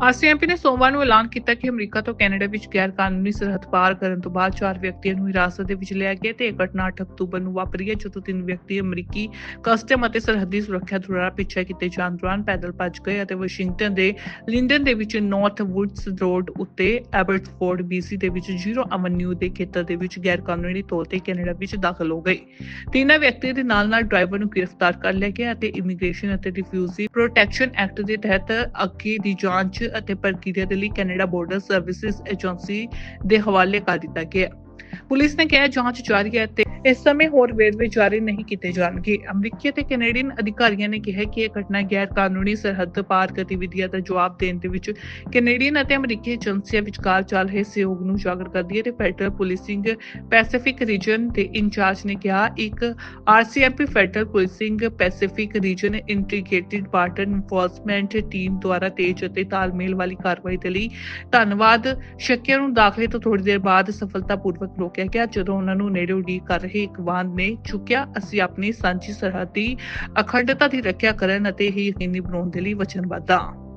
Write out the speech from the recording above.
ਆਸੀਐਮਪੀ ਨੇ ਸੋਮਵਾਰ ਨੂੰ ਐਲਾਨ ਕੀਤਾ ਕਿ ਅਮਰੀਕਾ ਤੋਂ ਕੈਨੇਡਾ ਵਿੱਚ ਗੈਰ ਕਾਨੂੰਨੀ ਸਰਹੱਦ ਪਾਰ ਕਰਨ ਤੋਂ ਬਾਅਦ ਚਾਰ ਵਿਅਕਤੀਆਂ ਨੂੰ ਹਿਰਾਸਤ ਦੇ ਵਿੱਚ ਲਿਆ ਗਿਆ ਤੇ ਇਹ ਘਟਨਾ 8 ਅਕਤੂਬਰ ਨੂੰ ਵਾਪਰੀ ਹੈ, ਜਦੋਂ ਤਿੰਨ ਵਿਅਕਤੀ ਅਮਰੀਕੀ ਕਸਟਮ ਅਤੇ ਸਰਹੱਦੀ ਸੁਰੱਖਿਆ ਦੁਆਰਾ ਪਿੱਛੇ ਕੀਤੇ ਜਾਣ ਦੌਰਾਨ ਪੈਦਲ ਭੱਜ ਗਏ ਅਤੇ ਵਾਸ਼ਿੰਗਟਨ ਦੇ ਲਿੰਡਨ ਦੇ ਵਿੱਚ ਨਾਰਥ ਵੁੱਡਸ ਰੋਡ ਉੱਤੇ ਐਬਰਟਫੋਰਡ ਬੀਸੀ ਦੇ ਵਿੱਚ ਜ਼ੀਰੋ ਅਵਨਿਊ ਦੇ ਖੇਤਰ ਦੇ ਵਿੱਚ ਗੈਰ ਕਾਨੂੰਨੀ ਤੌਰ ਤੇ ਕੈਨੇਡਾ ਵਿੱਚ ਦਾਖਲ ਹੋ ਗਏ। ਤਿੰਨਾਂ ਵਿਅਕਤੀਆਂ ਦੇ ਨਾਲ ਨਾਲ ਡਰਾਈਵਰ ਨੂੰ ਗ੍ਰਿਫਤਾਰ ਕਰ ਲਿਆ ਗਿਆ ਅਤੇ ਇਮੀਗ੍ਰੇਸ਼ਨ ਅਤੇ ਰਿਫਿਊਜੀ ਪ੍ਰੋਟੈਕਸ਼ਨ ਐਕਟ ਦੇ ਤਹਿਤ ਅੱਗੇ ਦੀ ਜਾਂਚ ਅਤੇ ਪ੍ਰਕਿਰਿਆ ਦੇ ਲਈ ਕੈਨੇਡਾ ਬਾਰਡਰ ਸਰਵਿਸਿਜ਼ ਏਜੰਸੀ ਦੇ ਹਵਾਲੇ ਕਰ ਦਿੱਤਾ ਗਿਆ। ਪੁਲਿਸ ਨੇ ਕਿਹਾ ਜਾਂਚ ਜਾਰੀ ਹੈ ਤੇ ਇਸ ਸਮੇਂ ਹੋਰ ਵੇਰਵੇ ਜਾਰੀ ਨਹੀਂ ਕੀਤੇ ਜਾਣਗੇ। ਅਮਰੀਕੀ ਅਤੇ ਕੈਨੇਡੀਅਨ ਅਧਿਕਾਰੀਆਂ ਨੇ ਕਿਹਾ ਕਿ ਇਹ ਘਟਨਾ ਗੈਰ ਕਾਨੂੰਨੀ ਸਰਹੱਦ ਪਾਰ ਗਤੀਵਿਧੀਆਂ ਦਾ ਜਵਾਬ ਦੇਣ ਦੇ ਵਿੱਚ ਕੈਨੇਡੀਅਨ ਅਤੇ ਅਮਰੀਕੀ ਏਜੰਸੀਆਂ ਵਿਚਕਾਰ ਚੱਲ ਰਹੇ ਸਹਿਯੋਗ ਨੂੰ ਉਜਾਗਰ ਕਰਦੀ ਹੈ ਤੇ ਫੈਡਰਲ ਪੁਲਿਸਿੰਗ ਪੈਸੀਫਿਕ ਰੀਜਨ ਦੇ ਇੰਚਾਰਜ ਨੇ ਕਿਹਾ, ਇੱਕ RCMP federal policing Pacific region integrated partner enforcement team ਦੁਆਰਾ ਤੇਜ਼ ਅਤੇ ਤਾਲਮੇਲ ਵਾਲੀ ਕਾਰਵਾਈ ਦੇ ਲਈ ਧੰਨਵਾਦ। ਸ਼ੱਕੀਆਂ ਨੂੰ ਦਾਖਲੇ ਤੋਂ ਥੋੜੀ ਦੇਰ ਬਾਅਦ ਸਫਲਤਾਪੂਰਵਕ ਰੋਕਿਆ ਗਿਆ, ਜਦੋਂ ਉਹਨਾਂ ਨੂੰ ਨੇੜੇ ਉਡੀਕ ਕਰ ਰਹੇ ਇੱਕ ਨੇ ਚੁੱਕਿਆ, ਅਸੀਂ ਆਪਣੀ ਸਾਂਝੀ ਸਰਹੱਦੀ ਅਖੰਡਤਾ ਦੀ ਰੱਖਿਆ ਕਰਨ ਅਤੇ ਇਹ ਯਕੀਨੀ ਬਣਾਉਣ ਦੇ ਲਈ ਵਚਨਬੱਧ ਹਾਂ।